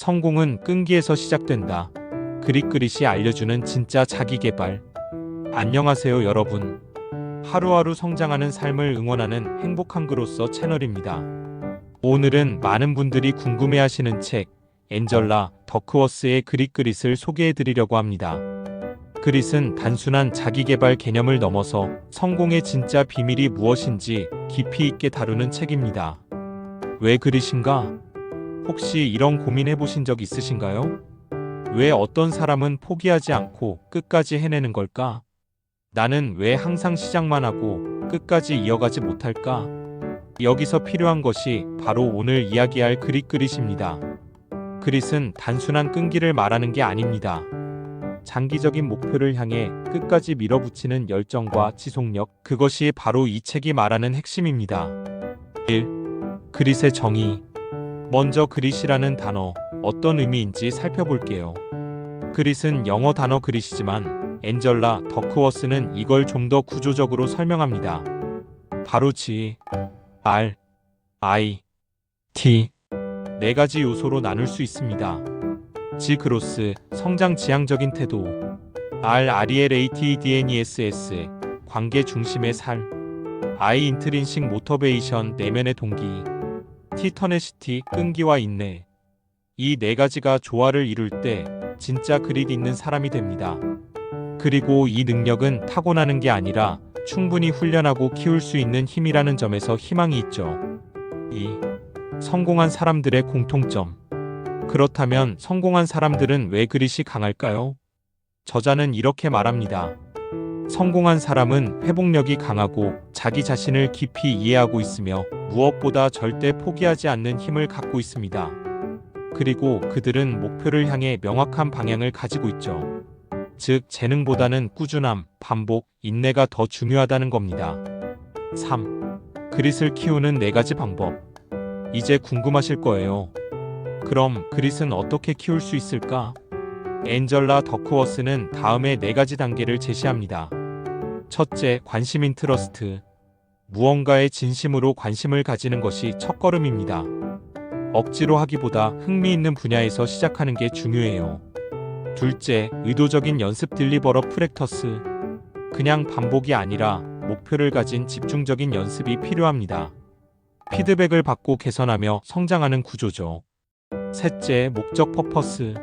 성공은 끈기에서 시작된다. 그릿그릿이 알려주는 진짜 자기개발. 안녕하세요, 여러분. 하루하루 성장하는 삶을 응원하는 행복한 그로서 채널입니다. 오늘은 많은 분들이 궁금해하시는 책, 엔젤라 더크워스의 그릿그릿을 소개해 드리려고 합니다. 그릿은 단순한 자기개발 개념을 넘어서 성공의 진짜 비밀이 무엇인지 깊이 있게 다루는 책입니다. 왜 그릿인가? 혹시 이런 고민해 보신 적 있으신가요? 왜 어떤 사람은 포기하지 않고 끝까지 해내는 걸까? 나는 왜 항상 시작만 하고 끝까지 이어가지 못할까? 여기서 필요한 것이 바로 오늘 이야기할 그릿 그릿입니다. 그릿은 단순한 끈기를 말하는 게 아닙니다. 장기적인 목표를 향해 끝까지 밀어붙이는 열정과 지속력, 그것이 바로 이 책이 말하는 핵심입니다. 1. 그릿의 정의. 먼저 그릿이라는 단어, 어떤 의미인지 살펴볼게요. 그릿은 영어 단어 그릿이지만 엔젤라 더크워스는 이걸 좀 더 구조적으로 설명합니다. 바로 G, R, I, T 네 가지 요소로 나눌 수 있습니다. G 크로스 성장 지향적인 태도, R RELATEDNESS 관계 중심의 살, I 인트린식 모터베이션 내면의 동기, T 터네시티 끈기와 인내. 이 네 가지가 조화를 이룰 때 진짜 그릿 있는 사람이 됩니다. 그리고 이 능력은 타고나는 게 아니라 충분히 훈련하고 키울 수 있는 힘이라는 점에서 희망이 있죠. 2. 성공한 사람들의 공통점. 그렇다면 성공한 사람들은 왜 그릿이 강할까요? 저자는 이렇게 말합니다. 성공한 사람은 회복력이 강하고 자기 자신을 깊이 이해하고 있으며 무엇보다 절대 포기하지 않는 힘을 갖고 있습니다. 그리고 그들은 목표를 향해 명확한 방향을 가지고 있죠. 즉, 재능보다는 꾸준함, 반복, 인내가 더 중요하다는 겁니다. 3. 그릿을 키우는 네 가지 방법. 이제 궁금하실 거예요. 그럼 그릿은 어떻게 키울 수 있을까? 엔젤라 더크워스는 다음에 네 가지 단계를 제시합니다. 첫째, 관심 인트러스트. 무언가에 진심으로 관심을 가지는 것이 첫걸음입니다. 억지로 하기보다 흥미 있는 분야에서 시작하는 게 중요해요. 둘째, 의도적인 연습 딜리버러 프랙터스. 그냥 반복이 아니라 목표를 가진 집중적인 연습이 필요합니다. 피드백을 받고 개선하며 성장하는 구조죠. 셋째, 목적 퍼퍼스.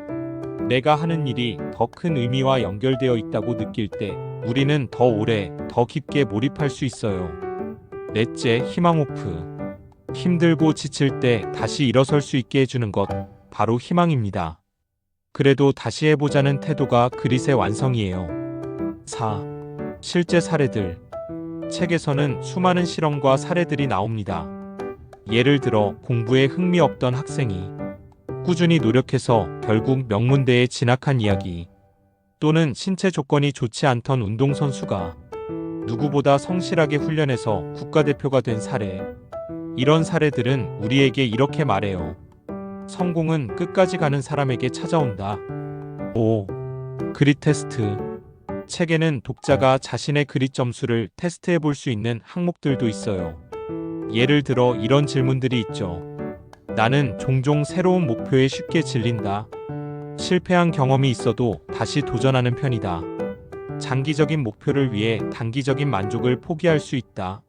내가 하는 일이 더 큰 의미와 연결되어 있다고 느낄 때 우리는 더 오래, 더 깊게 몰입할 수 있어요. 넷째, 희망 오프. 힘들고 지칠 때 다시 일어설 수 있게 해주는 것, 바로 희망입니다. 그래도 다시 해보자는 태도가 그릿의 완성이에요. 4. 실제 사례들. 책에서는 수많은 실험과 사례들이 나옵니다. 예를 들어 공부에 흥미 없던 학생이 꾸준히 노력해서 결국 명문대에 진학한 이야기. 또는 신체 조건이 좋지 않던 운동선수가 누구보다 성실하게 훈련해서 국가대표가 된 사례. 이런 사례들은 우리에게 이렇게 말해요. 성공은 끝까지 가는 사람에게 찾아온다. 5. 그릿 테스트. 책에는 독자가 자신의 그릿 점수를 테스트해 볼 수 있는 항목들도 있어요. 예를 들어 이런 질문들이 있죠. 나는 종종 새로운 목표에 쉽게 질린다. 실패한 경험이 있어도 다시 도전하는 편이다. 장기적인 목표를 위해 단기적인 만족을 포기할 수 있다.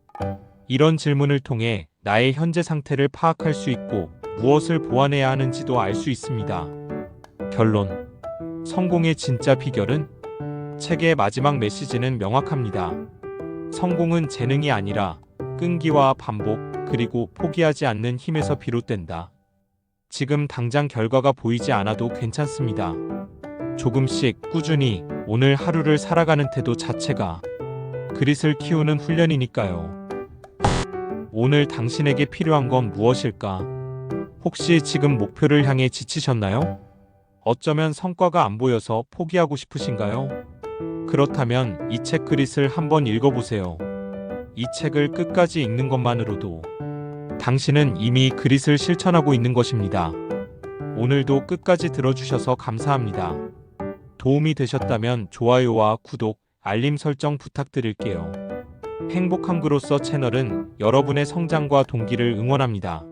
이런 질문을 통해 나의 현재 상태를 파악할 수 있고 무엇을 보완해야 하는지도 알 수 있습니다. 결론. 성공의 진짜 비결은 책의 마지막 메시지는 명확합니다. 성공은 재능이 아니라 끈기와 반복, 그리고 포기하지 않는 힘에서 비롯된다. 지금 당장 결과가 보이지 않아도 괜찮습니다. 조금씩 꾸준히 오늘 하루를 살아가는 태도 자체가 그릿을 키우는 훈련이니까요. 오늘 당신에게 필요한 건 무엇일까? 혹시 지금 목표를 향해 지치셨나요? 어쩌면 성과가 안 보여서 포기하고 싶으신가요? 그렇다면 이 책 그릿을 한번 읽어보세요. 이 책을 끝까지 읽는 것만으로도 당신은 이미 그릿을 실천하고 있는 것입니다. 오늘도 끝까지 들어주셔서 감사합니다. 도움이 되셨다면 좋아요와 구독, 알림 설정 부탁드릴게요. 행복한 그로서 채널은 여러분의 성장과 동기를 응원합니다.